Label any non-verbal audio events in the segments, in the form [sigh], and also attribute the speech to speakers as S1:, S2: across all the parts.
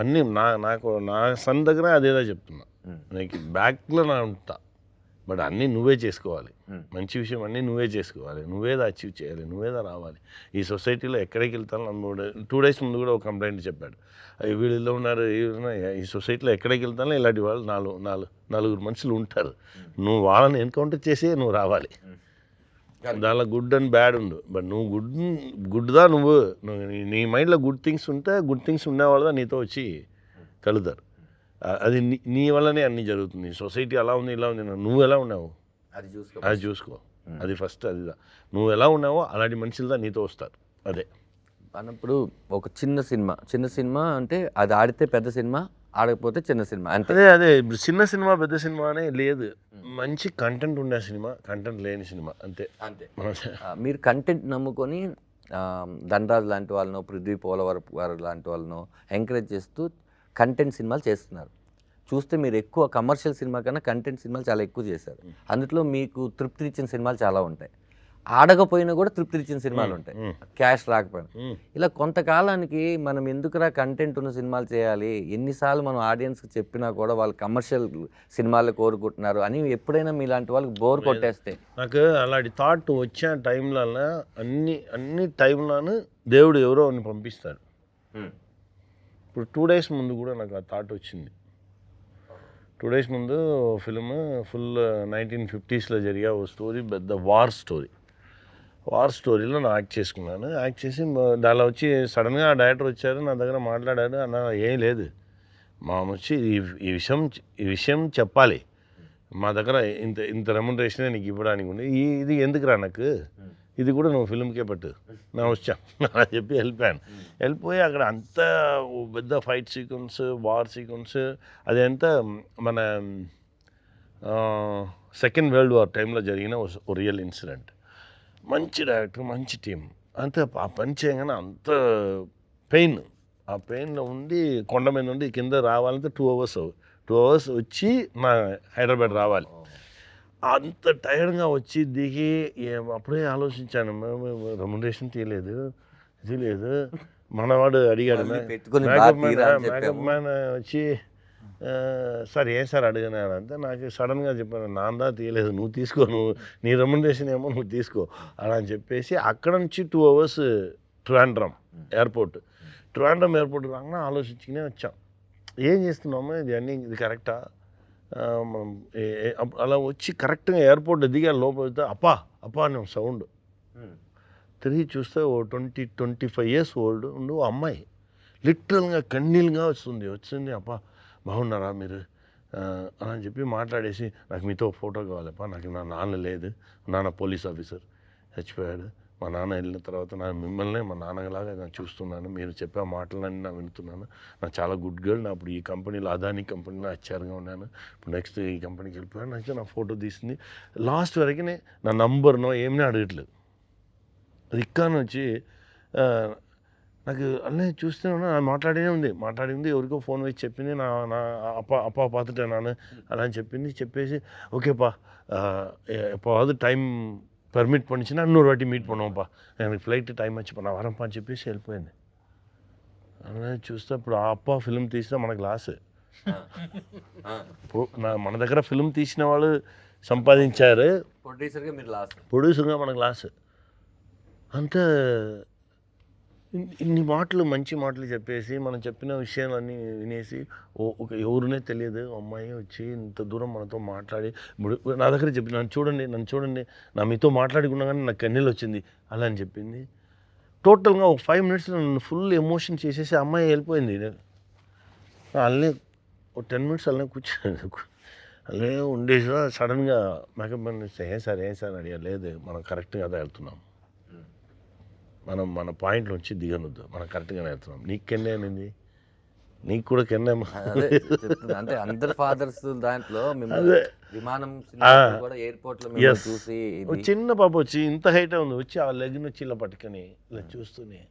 S1: అన్నీ నా నాకు నా సన్ దగ్గర అదేదో చెప్తున్నా. నీకు బ్యాక్లో నా ఉంటా. బట్ అన్నీ నువ్వే చేసుకోవాలి. మంచి విషయం అన్నీ నువ్వే చేసుకోవాలి. నువ్వేదా అచీవ్ చేయాలి. నువ్వేదా రావాలి. ఈ సొసైటీలో ఎక్కడికి వెళ్తాను టూ డేస్ ముందు కూడా ఒక కంప్లైంట్ చెప్పాడు. "అయ్య, వీళ్ళు ఇలా ఉన్నారు వీళ్ళు ఉన్నారు. ఈ సొసైటీలో ఎక్కడికి వెళ్తానో ఇలాంటి వాళ్ళు నాలుగు నాలుగు నలుగురు మనుషులు ఉంటారు. నువ్వు వాళ్ళని ఎన్కౌంటర్ చేసి నువ్వు రావాలి. దానిలో గుడ్ అండ్ బ్యాడ్ ఉండు. బట్ నువ్వు గుడ్ గుడ్దా నువ్వు. నువ్వు నీ- మైండ్లో గుడ్ థింగ్స్ ఉంటే గుడ్ థింగ్స్ ఉండేవాళ్ళ నీతో వచ్చి కలుతారు. అది నీ నీ వల్లనే అన్నీ జరుగుతుంది. సొసైటీ అలా ఉంది ఇలా ఉంది నువ్వు ఎలా ఉన్నావు?
S2: అది చూసుకో
S1: అది చూసుకో. అది ఫస్ట్ అది నువ్వు ఎలా ఉన్నావో అలాంటి మనుషులతో నీతో వస్తారు. అదే.
S2: అన్నప్పుడు ఒక చిన్న సినిమా. చిన్న సినిమా అంటే అది ఆడితే పెద్ద సినిమా ఆడకపోతే చిన్న సినిమా అంతే.
S1: అదే అదే. ఇప్పుడు చిన్న సినిమా పెద్ద సినిమా అనే లేదు. మంచి కంటెంట్ ఉండే సినిమా కంటెంట్ లేని సినిమా అంతే.
S2: అంతే. మీరు కంటెంట్ నమ్ముకొని ధనరాజ్ లాంటి వాళ్ళను పృథ్వీ పోలవరం గారు లాంటి వాళ్ళను ఎంకరేజ్ చేస్తూ కంటెంట్ సినిమాలు చేస్తున్నారు. చూస్తే మీరు ఎక్కువ కమర్షియల్ సినిమా కన్నా కంటెంట్ సినిమాలు చాలా ఎక్కువ చేశారు. అందులో మీకు తృప్తి ఇచ్చిన సినిమాలు చాలా ఉంటాయి. ఆడకపోయినా కూడా తృప్తి ఇచ్చిన సినిమాలు ఉంటాయి. క్యాష్ రాకపోయినా. ఇలా కొంతకాలానికి మనం ఎందుకురా కంటెంట్ ఉన్న సినిమాలు చేయాలి? ఎన్నిసార్లు మనం ఆడియన్స్కి చెప్పినా కూడా వాళ్ళు కమర్షియల్ సినిమాలు కోరుకుంటున్నారు అని ఎప్పుడైనా మీలాంటి వాళ్ళకి బోర్ కొట్టేస్తే.
S1: నాకు అలాంటి థాట్ వచ్చే టైంలో అన్ని అన్ని టైంలోనూ దేవుడు ఎవరో అని పంపిస్తాడు. ఇప్పుడు టూ డేస్ ముందు కూడా నాకు ఆ థాట్ వచ్చింది. టూ డేస్ ముందు ఫిల్మ్ ఫుల్ నైన్టీన్ ఫిఫ్టీస్లో జరిగే ఓ స్టోరీ పెద్ద వార్ స్టోరీ వార్ స్టోరీలో నేను యాక్ట్ చేసుకున్నాను. యాక్ట్ చేసి దానిలో వచ్చి సడన్గా ఆ డైరెక్టర్ వచ్చారు నా దగ్గర మాట్లాడారు అన్న ఏం లేదు. మా వచ్చి ఈ ఈ విషయం ఈ విషయం చెప్పాలి. మా దగ్గర ఇంత ఇంత రెమ్యునరేషన్ నీకు ఇవ్వడానికి ఉంది. ఈ ఇది ఎందుకురా నాకు? ఇది కూడా నువ్వు ఫిల్మ్కే పెట్టు. నా వచ్చా. [laughs] అలా చెప్పి వెళ్ళిపోయాను వెళ్ళిపోయి అక్కడ అంత పెద్ద ఫైట్ సీక్వెన్స్ వార్ సీక్వెన్స్ అదంతా మన సెకండ్ వరల్డ్ వార్ టైంలో జరిగిన ఓ రియల్ ఇన్సిడెంట్ మంచి డైరెక్టర్ మంచి టీం అంత ఆ పని చేయగానే అంత పెయిన్ ఆ పెయిన్లో ఉండి కొండ మీద నుండి కింద రావాలంటే టూ అవర్స్ టూ అవర్స్ వచ్చి నా హైదరాబాద్ రావాలి. అంత టైర్డ్గా వచ్చి దిగి అప్పుడే ఆలోచించాను రెమ్యునరేషన్ తీయలేదు ఇది లేదు. మనవాడు అడిగాడు మేకప్ మ్యాన్ వచ్చి "ఆ, సార్ ఏం సార్ అడిగినాను అంటే నాకు సడన్గా చెప్పాను నాందా తీయలేదు నువ్వు తీసుకో నువ్వు నీ రెమ్యునరేషన్ ఏమో నువ్వు తీసుకో అలా అని చెప్పేసి అక్కడ నుంచి two hours Trivandrum airport. Trivandrum airport రాగానే ఆలోచించుకునే వచ్చాం. ఏం చేస్తున్నాము ఇది అన్నీ ఇది కరెక్టా? మనం అలా వచ్చి కరెక్ట్గా ఎయిర్పోర్ట్ దిగా లోపల వెళ్తే అప్పా అప్పా అనే సౌండ్. తిరిగి చూస్తే ఓ twenty twenty five years old ఉండు ఓ అమ్మాయి. లిటరల్గా కన్నీళ్ళుగా వస్తుంది వచ్చింది అప్ప. బాగున్నారా మీరు? అని చెప్పి మాట్లాడేసి నాకు మీతో ఫోటో కావాలప్ప నాకు నా నాన్న లేదు నాన్న పోలీస్ ఆఫీసర్ చచ్చిపోయాడు. మా నాన్న వెళ్ళిన తర్వాత నా మిమ్మల్ని మా నాన్నలాగా నేను చూస్తున్నాను. మీరు చెప్పే మాటలన్నీ నా వింటున్నాను. నాకు చాలా గుడ్ గర్ల్ నా ఇప్పుడు ఈ కంపెనీలో అదాని కంపెనీలో హెచ్ఆర్గా ఉన్నాను. ఇప్పుడు నెక్స్ట్ ఈ కంపెనీకి వెళ్ళిపోయాను. నాకు నా ఫోటో తీసింది. లాస్ట్ వరకునే నా నంబర్నో ఏమీ అడగట్లేదు. అది ఇక్కడ వచ్చి నాకు అన్నీ చూస్తూనే ఉన్నా మాట్లాడేనే ఉంది. మాట్లాడింది ఎవరికో ఫోన్ వేసి చెప్పింది నా నా అప్ప అప్ప పాతుట నాన్న అలా అని చెప్పింది. చెప్పేసి ఓకేపా ఎప్పాவது టైం పర్మిట్ పండించినా నూరు వాటి మీట్ పడవంపా எனக்கு ఫ్లైట్ టైం వచ్చిపో నా వరంపా అని చెప్పేసి వెళ్ళిపోయింది. అలా చూస్తే ఇప్పుడు ఆ అప్ప ఫిల్మ్ తీస్తే మనకు లాస్ మన దగ్గర ఫిల్మ్ తీసిన వాళ్ళు సంపాదించారు.
S2: ప్రొడ్యూసర్గా మీరు లాస్
S1: ప్రొడ్యూసర్గా మనకు లాస్ అంతా ఇన్ని మాటలు మంచి మాటలు చెప్పేసి మనం చెప్పిన విషయాలన్నీ వినేసి ఓ- ఒక ఎవరునే తెలియదు అమ్మాయి వచ్చి ఇంత దూరం మనతో మాట్లాడి ఇప్పుడు నా దగ్గర చెప్పి నన్ను చూడండి నన్ను చూడండి నా మీతో మాట్లాడుకున్నా కానీ నాకు కన్నీళ్ళు వచ్చింది అలా అని చెప్పింది. టోటల్గా ఒక ఫైవ్ మినిట్స్లో నన్ను ఫుల్ ఎమోషన్ చేసేసి అమ్మాయి వెళ్ళిపోయింది. అలానే ఒక టెన్ మినిట్స్ అలానే కూర్చున్నాను అలానే ఉండేసి సడన్గా మేకప్ మ్యాన్ సరే ఏం సార్ ఏం సార్? అడిగా లేదు మనం కరెక్ట్గా అదే వెళ్తున్నాం. మనం మన పాయింట్ నుంచి దిగనొద్దు మనం కరెక్ట్గానే వెళ్తున్నాం నీకు కెన్నే అనింది నీకు కూడా కెన్నే.
S2: అంటే అందరు ఫాదర్స్ దాంట్లో. విమానం కూడా
S1: ఎయిర్పోర్ట్లో.
S2: చూసి
S1: చిన్న పాప వచ్చి ఇంత హైట్ ఉంది వచ్చి ఆ లెగ్ నుంచి ఇలా పట్టుకొని ఇలా చూస్తూనే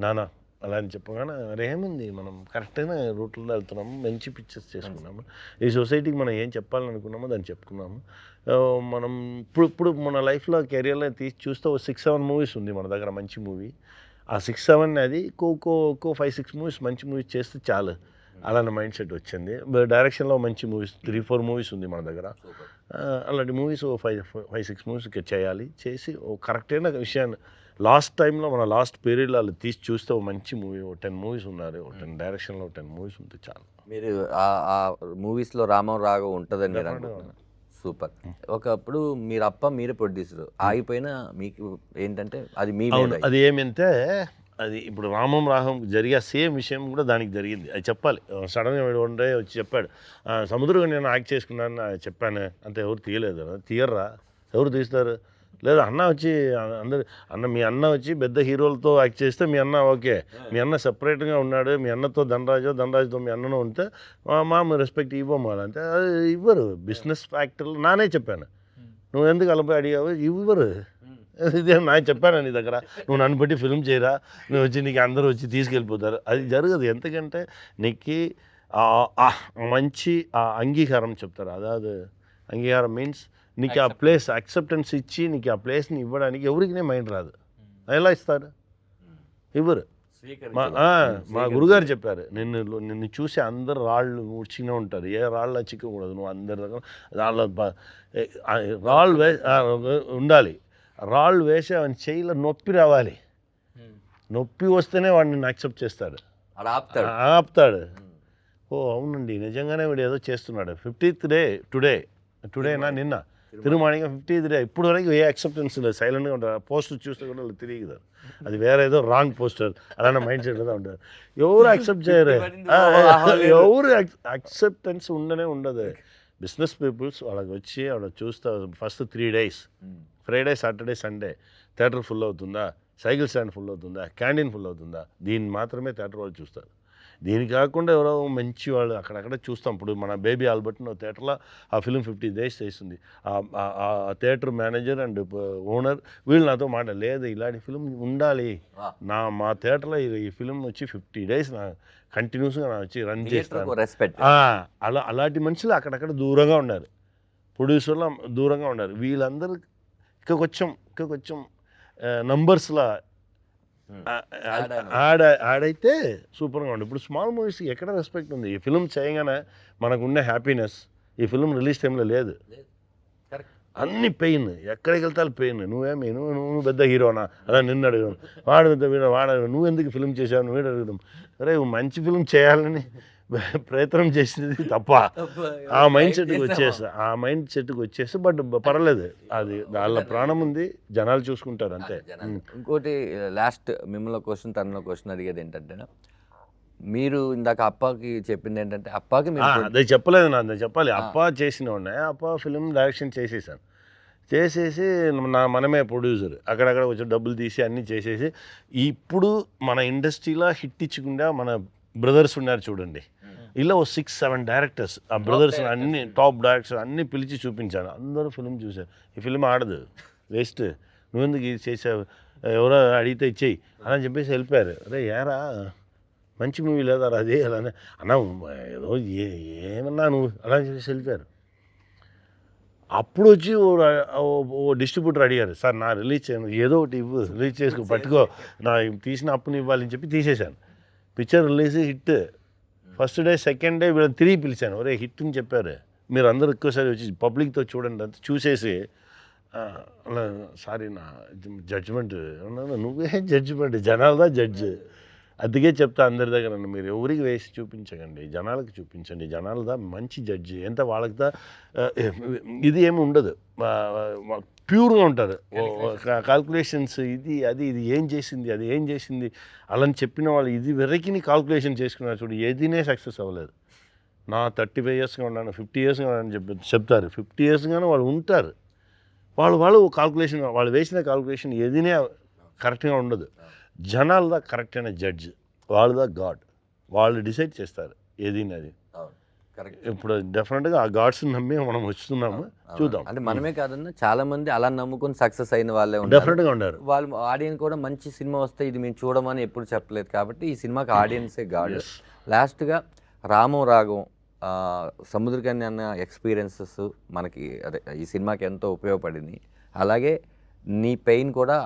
S1: నానా అలా అని చెప్పగానే అరే ఏముంది? మనం కరెక్ట్గా రూట్లో వెళ్తున్నాము మంచి పిక్చర్స్ చేసుకున్నాము. ఈ సొసైటీకి మనం ఏం చెప్పాలనుకున్నామో దాన్ని చెప్పుకున్నాము. మనం ఇప్పుడు ఇప్పుడు మన లైఫ్లో కెరియర్లో తీసి చూస్తే ఒక సిక్స్ సెవెన్ మూవీస్ ఉంది మన దగ్గర మంచి మూవీ ఆ సిక్స్ సెవెన్ అది కో కో కో ఫైవ్ సిక్స్ మూవీస్ మంచి మూవీస్ చేస్తే చాలు. అలాంటి మైండ్ సెట్ వచ్చింది. డైరెక్షన్లో మంచి మూవీస్ త్రీ ఫోర్ మూవీస్ ఉంది మన దగ్గర. అలాంటి movies five five six movies చేయాలి. చేసి ఓ కరెక్ట్ అయిన విషయాన్ని లాస్ట్ టైంలో మన లాస్ట్ పీరియడ్లో వాళ్ళు తీసి చూస్తే ఓ మంచి మూవీ ఓ టెన్ మూవీస్ ఉన్నారు. ఓ టెన్ డైరెక్షన్లో టెన్ మూవీస్ ఉంటే చాలు.
S2: మీరు ఆ- మూవీస్లో రామం రాఘవ్ ఉంటుందని మీరు సూపర్. ఒకప్పుడు మీరు అప్ప మీరే ప్రొడ్యూసర్ ఆగిపోయినా మీకు ఏంటంటే అది మీ
S1: అది ఏమంటే అది ఇప్పుడు రామం రాహం జరిగే సేమ్ విషయం కూడా దానికి జరిగింది. అది చెప్పాలి. సడన్గా వన్ డే వచ్చి చెప్పాడు "ఆ, సముద్రం నేను యాక్ట్ చేసుకున్నాను చెప్పాను. అంతే ఎవరు తీయలేదు. తీయర్రా? ఎవరు తీస్తారు? లేదు అన్న వచ్చి అందరు అన్న మీ అన్న వచ్చి పెద్ద హీరోలతో యాక్ట్ చేస్తే మీ అన్న ఓకే. మీ అన్న సపరేట్గా ఉన్నాడు మీ అన్నతో ధనరాజు ధనరాజుతో మీ అన్నను ఉంటే మా- రెస్పెక్ట్ ఇవ్వము అంటే అది ఇవ్వరు. బిజినెస్ ఫ్యాక్టర్లు నానే చెప్పాను. నువ్వు ఎందుకు అలపై అడిగావు? ఇవ్వరు. [laughs] ఇదే నా చెప్పాను నీ దగ్గర. నువ్వు నన్ను బట్టి ఫిల్మ్ చేయరా? నువ్వు వచ్చి నీకు అందరూ వచ్చి తీసుకెళ్ళిపోతారు. అది జరగదు. ఎందుకంటే నీకు మంచి ఆ అంగీకారం చెప్తారు. అదాదు అంగీకారం మీన్స్ నీకు ఆ ప్లేస్ అక్సెప్టెన్స్ ఇచ్చి నీకు ఆ ప్లేస్ని ఇవ్వడానికి ఎవరికి మైండ్ రాదు. ఎలా ఇస్తారు? ఇవ్వరు. మా మా గురుగారు చెప్పారు నిన్ను నిన్ను చూసి అందరు రాళ్ళు చిన్న ఉంటారు. ఏ రాళ్ళ చిక్కకూడదు నువ్వు అందరి దగ్గర. ఆ, రాళ్ళు వే ఉండాలి. రాళ్ళు వేసి అవన్నీ చేయిలో నొప్పి రావాలి. నొప్పి వస్తేనే వాడిని యాక్సెప్ట్ చేస్తాడు.
S2: ఆపుతాడు.
S1: ఓ అవునండి. నిజంగానే వీడు ఏదో చేస్తున్నాడు. ఫిఫ్టీత్ డే టుడే టుడేనా నిన్న? తిరుమాణిగా ఫిఫ్టీత్ డే ఇప్పుడు వరకు ఏ అక్సెప్టెన్స్ లేదు సైలెంట్గా ఉంటారు పోస్టర్ చూస్తే కూడా వాళ్ళు తిరిగిదారు అది వేరే ఏదో రాంగ్ పోస్టర్ అలానే మైండ్ సెట్ ఉంటారు ఎవరు యాక్సెప్ట్ చేయరు ఆ, ఎవరు అక్సెప్టెన్స్ ఉండనే ఉండదు బిజినెస్ పీపుల్స్ వాళ్ళకి వచ్చి వాళ్ళ చూస్తారు first three days Friday Saturday Sunday theatre full అవుతుందా సైకిల్ స్టాండ్ ఫుల్ అవుతుందా క్యాంటీన్ ఫుల్ అవుతుందా దీన్ని మాత్రమే థియేటర్ వాళ్ళు చూస్తారు దీని కాకుండా ఎవరో మంచి వాళ్ళు అక్కడక్కడ చూస్తాం. ఇప్పుడు మన బేబీ ఆల్బర్ట్ థియేటర్లో ఆ ఫిలిం ఫిఫ్టీ డేస్ చేస్తుంది. ఆ- థియేటర్ మేనేజర్ అండ్ ఓనర్ వీళ్ళు నాతో మాట లేదు ఇలాంటి ఫిలిం ఉండాలి. నా మా థియేటర్లో ఈ- ఫిలిం వచ్చి ఫిఫ్టీ డేస్ నా కంటిన్యూస్గా నా వచ్చి రన్ చేస్తాను. అలా అలాంటి మనుషులు అక్కడక్కడ దూరంగా ఉన్నారు. ప్రొడ్యూసర్లు దూరంగా ఉన్నారు. వీళ్ళందరూ ఇంకా కొంచెం ఇంకా కొంచెం నంబర్స్లో యాడ్ యాడ్ అయితే సూపర్గా ఉంది ఇప్పుడు స్మాల్ మూవీస్కి ఎక్కడ రెస్పెక్ట్ ఉంది? ఈ ఫిల్మ్ చేయగానే మనకున్న హ్యాపీనెస్. ఈ ఫిల్మ్ రిలీజ్ టైంలో లేదు. అన్ని పెయిన్. ఎక్కడికి వెళ్తా పెయిన్. నువ్వేమి నువ్వు నువ్వు పెద్ద హీరోనా? అలా నిన్ను అడగడం వాడు పెద్ద హీరో వాడు అడగడం నువ్వు ఎందుకు ఫిల్మ్ చేసావు నువ్వు అడగడం అరే మంచి ఫిల్మ్ చేయాలని ప్రయత్నం చేసినది తప్ప. ఆ మైండ్ సెట్కి వచ్చేసి? ఆ మైండ్ సెట్కి వచ్చేసి బట్ పర్లేదు అది వాళ్ళ ప్రాణం ఉంది జనాలు చూసుకుంటారు అంతే.
S2: ఇంకోటి లాస్ట్ మిమ్మల్ని క్వశ్చన్ తనలో క్వశ్చన్ అడిగేది ఏంటంటే మీరు ఇందాక అప్పకి చెప్పింది ఏంటంటే అప్పకి
S1: అదే చెప్పలేదు నా చెప్పాలి. అప్ప చేసిన ఉన్నాయి అప్ప ఫిలిం డైరెక్షన్ చేసేసాను. చేసేసి నా మనమే ప్రొడ్యూసర్. అక్కడక్కడ కొంచెం డబ్బులు తీసి అన్నీ చేసేసి ఇప్పుడు మన ఇండస్ట్రీలో హిట్ ఇచ్చకుండా మన బ్రదర్స్ ఉన్నారు చూడండి. ఇలా ఓ సిక్స్ సెవెన్ డైరెక్టర్స్ ఆ బ్రదర్స్ అన్ని టాప్ డైరెక్టర్స్ అన్ని పిలిచి చూపించాను. అందరూ ఫిలిం చూశారు. ఈ ఫిలిం ఆడదు. వేస్ట్ నువ్వెందుకు ఇది చేసావు ఎవరో అడిగితే ఇచ్చేయి అలా చెప్పేసి వెళ్ళిపోయారు. అరే ఏరా? మంచి మూవీ లేదా అది? అలానే అన్నా ఏదో ఏ ఏమన్నా నువ్వు? అలా చెప్పేసి వెళ్ళిపోయారు. అప్పుడు వచ్చి ఓ డిస్ట్రిబ్యూటర్ అడిగారు. సార్ నా రిలీజ్ చేయను. ఏదో ఒకటి ఇవ్వు. రిలీజ్ చేసుకో పట్టుకో. నా తీసిన అప్పుని ఇవ్వాలని చెప్పి తీసేశాను. Picture release hit first day second day వీళ్ళని తిరిగి పిలిచాను. ఒరే హిట్ అని చెప్పారు. మీరు అందరూ ఎక్కువసారి వచ్చి పబ్లిక్తో చూడండి అంత చూసేసి అలా సారీ నా జడ్జిమెంట్ నువ్వే జడ్జిమెంట్ జనాలదా జడ్జ్? అందుకే చెప్తా అందరి దగ్గర మీరు ఎవరికి వేసి చూపించకండి? జనాలకు చూపించండి. జనాలదా? మంచి జడ్జి. ఎంత వాళ్ళకిదా? ఇది ఏమి ఉండదు. ప్యూర్గా ఉంటారు కాల్కులేషన్స్ ఇది అది ఇది ఏం చేసింది అది ఏం చేసింది అలా చెప్పిన వాళ్ళు ఇది వెరకిని కాల్కులేషన్ చేసుకున్నారు చూడు ఏదీనే సక్సెస్ అవ్వలేదు. నా థర్టీ ఫైవ్ ఇయర్స్గా ఉన్నాను ఫిఫ్టీ ఇయర్స్గా ఉన్నాను చెప్పి చెప్తారు. ఫిఫ్టీ ఇయర్స్గానే వాళ్ళు ఉంటారు. వాళ్ళు వాళ్ళు కాల్కులేషన్ వాళ్ళు వేసిన కాల్కులేషన్ ఏదీనే కరెక్ట్గా ఉండదు. జనాలదా కరెక్ట్ అయిన జడ్జ్ వాళ్ళదా గాడ్ వాళ్ళు డిసైడ్ చేస్తారు ఏదీని అది
S2: కరెక్ట్
S1: ఇప్పుడు డెఫినెట్గా ఆ గాడ్స్ని నమ్మి మనం వస్తున్నాము. చూద్దాం.
S2: అంటే మనమే కాదన్నా చాలా మంది అలా నమ్ముకొని సక్సెస్ అయిన వాళ్ళే
S1: డెఫినెట్గా ఉన్నారు
S2: వాళ్ళు ఆడియన్స్ కూడా మంచి సినిమా వస్తే ఇది మేము చూడమని ఎప్పుడు చెప్పలేదు కాబట్టి ఈ సినిమాకి ఆడియన్సే గాడ్. లాస్ట్గా రామం రాగం సముద్రకన్య అన్న ఎక్స్పీరియన్సెస్ మనకి అదే ఈ సినిమాకి ఎంతో ఉపయోగపడింది. అలాగే నీ పెయిన్ కూడా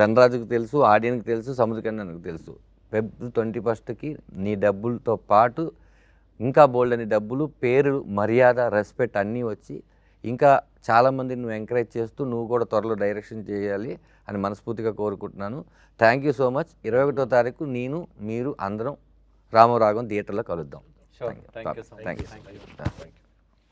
S2: ధనరాజుకు తెలుసు ఆడియన్కి తెలుసు సముద్రకన్యకు తెలుసు. ఫెబ్ ట్వంటీ ఫస్ట్కి నీ డబ్బులతో పాటు ఇంకా బోల్డ్ అని డబ్బులు పేరు మర్యాద రెస్పెక్ట్ అన్నీ వచ్చి ఇంకా చాలామంది నువ్వు ఎంకరేజ్ చేస్తూ నువ్వు కూడా త్వరలో డైరెక్షన్ చేయాలి అని మనస్ఫూర్తిగా కోరుకుంటున్నాను. థ్యాంక్ యూ సో మచ్ ఇరవై ఒకటో తారీఖు నేను మీరు అందరం రామరాగం థియేటర్లో కలుద్దాం.
S3: Thank you